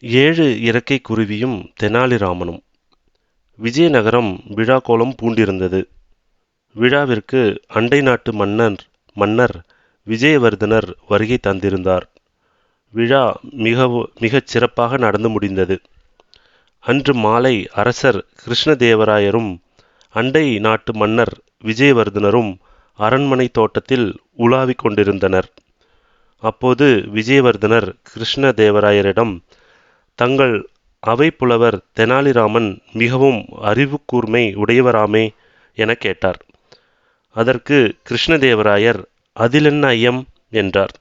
ஏழு இறக்கை குருவியும் தெனாலிராமனும். விஜயநகரம் விழாக்கோலம் பூண்டிருந்தது. விழாவிற்கு அண்டை நாட்டு மன்னர் மன்னர் விஜயவர்தனர் வருகை தந்திருந்தார். விழா மிக மிகச் சிறப்பாக நடந்து முடிந்தது. அன்று மாலை அரசர் கிருஷ்ணதேவராயரும் அண்டை நாட்டு மன்னர் விஜயவர்தனரும் அரண்மனை தோட்டத்தில் உலாவிக் கொண்டிருந்தனர். அப்போது விஜயவர்தனர் கிருஷ்ணதேவராயரிடம் தங்கள் அவை புலவர் தெனாலிராமன் மிகவும் அறிவுக்கூர்மை உடையவராமே என கேட்டார். அதற்கு கிருஷ்ணதேவராயர் அதிலென்ன ஐயம்? என்றார்.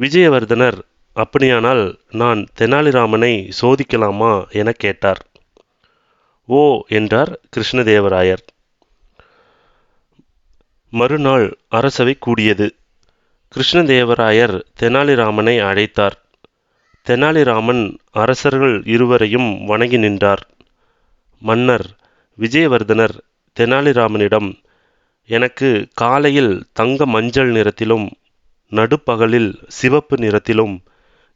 விஜயவர்தனர் அப்படியானால் நான் தெனாலிராமனை சோதிக்கலாமா? என கேட்டார். ஓ என்றார் கிருஷ்ணதேவராயர். மறுநாள் அரசவை கூடியது. கிருஷ்ணதேவராயர் தெனாலிராமனை அழைத்தார். தெனாலிராமன் அரசர்கள் இருவரையும் வணங்கி நின்றார். மன்னர் விஜயவர்தனர் தெனாலிராமனிடம் எனக்கு காலையில் தங்க மஞ்சள் நிறத்திலும் நடுப்பகலில் சிவப்பு நிறத்திலும்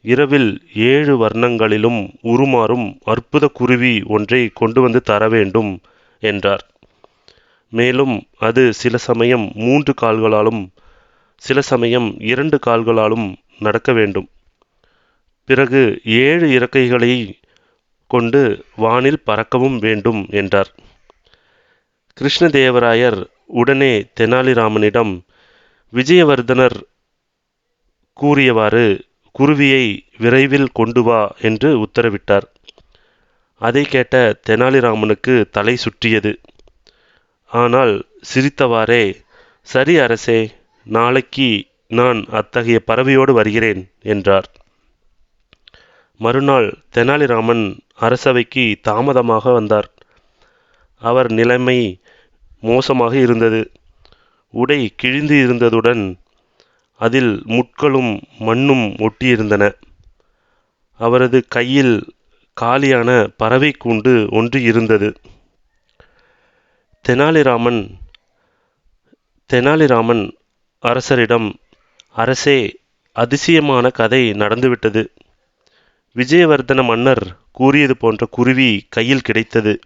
இரவில் ஏழு வர்ணங்களிலும் உருமாறும் அற்புத குருவி ஒன்றை கொண்டு வந்து தர வேண்டும் என்றார். மேலும் அது சில சமயம் மூன்று கால்களாலும் சில சமயம் இரண்டு கால்களாலும் நடக்க வேண்டும். பிறகு ஏழு இறக்கைகளை கொண்டு வானில் பறக்கவும் வேண்டும் என்றார். கிருஷ்ணதேவராயர் உடனே தெனாலிராமனிடம் விஜயவர்தனர் கூறியவாறு குருவியை விரைவில் கொண்டு வா என்று உத்தரவிட்டார். அதை கேட்ட தெனாலிராமனுக்கு தலை சுற்றியது. ஆனால் சிரித்தவாறே சரி அரசே நாளைக்கு நான் அத்தகைய பறவையோடு வருகிறேன் என்றார். மறுநாள் தெனாலிராமன் அரசவைக்கு தாமதமாக வந்தார். அவர் நிலைமை மோசமாக இருந்தது. உடை கிழிந்து இருந்ததுடன் அதில் முட்களும் மண்ணும் ஒட்டியிருந்தன. அவரது கையில் காலியான பறவை கூண்டு ஒன்று இருந்தது. தெனாலிராமன் தெனாலிராமன் அரசரிடம் அரசே அதிசயமான கதை நடந்துவிட்டது. விஜயவர்தன மன்னர் கூறியது போன்ற குருவி கையில் கிடைத்தது.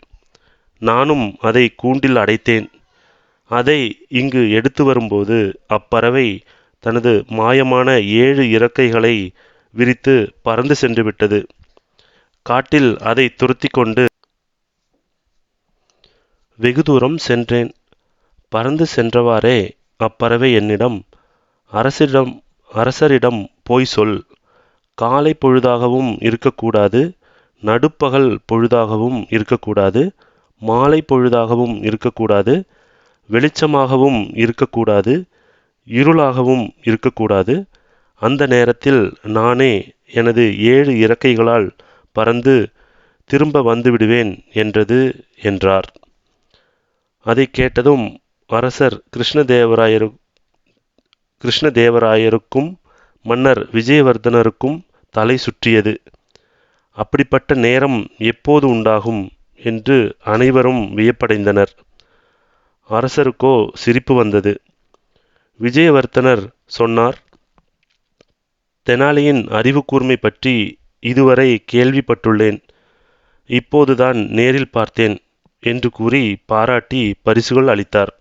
நானும் அதை கூண்டில் அடைத்தேன். அதை இங்கு எடுத்து வரும்போது அப்பறவை தனது மாயமான ஏழு இறக்கைகளை விரித்து பறந்து சென்று விட்டது. காட்டில் அதை துரத்தி கொண்டு வெகு தூரம் சென்றேன். பறந்து சென்றவாறே அப்பறவை என்னிடம் அரசிடம் அரசரிடம் போய் சொல். காலை பொழுதாகவும் இருக்கக்கூடாது நடுப்பகல் பொழுதாகவும் இருக்கக்கூடாது மாலை பொழுதாகவும் இருக்கக்கூடாது வெளிச்சமாகவும் இருக்கக்கூடாது இருளாகவும் இருக்கக்கூடாது. அந்த நேரத்தில் நானே எனது ஏழு இறக்கைகளால் பறந்து திரும்ப வந்துவிடுவேன் என்றது என்றார். அதை கேட்டதும் அரசர் கிருஷ்ணதேவராயரு கிருஷ்ணதேவராயருக்கும் மன்னர் விஜயவர்தனருக்கும் தலை சுற்றியது. அப்படிப்பட்ட நேரம் எப்போது உண்டாகும் என்று அனைவரும் வியப்படைந்தனர். அரசருக்கோ சிரிப்பு வந்தது. விஜயவர்த்தனர் சொன்னார் தெனாலியின் அறிவு கூர்மை பற்றி இதுவரை கேள்விப்பட்டுள்ளேன். இப்போதுதான் நேரில் பார்த்தேன் என்று கூறி பாராட்டி பரிசுகள் அளித்தார்.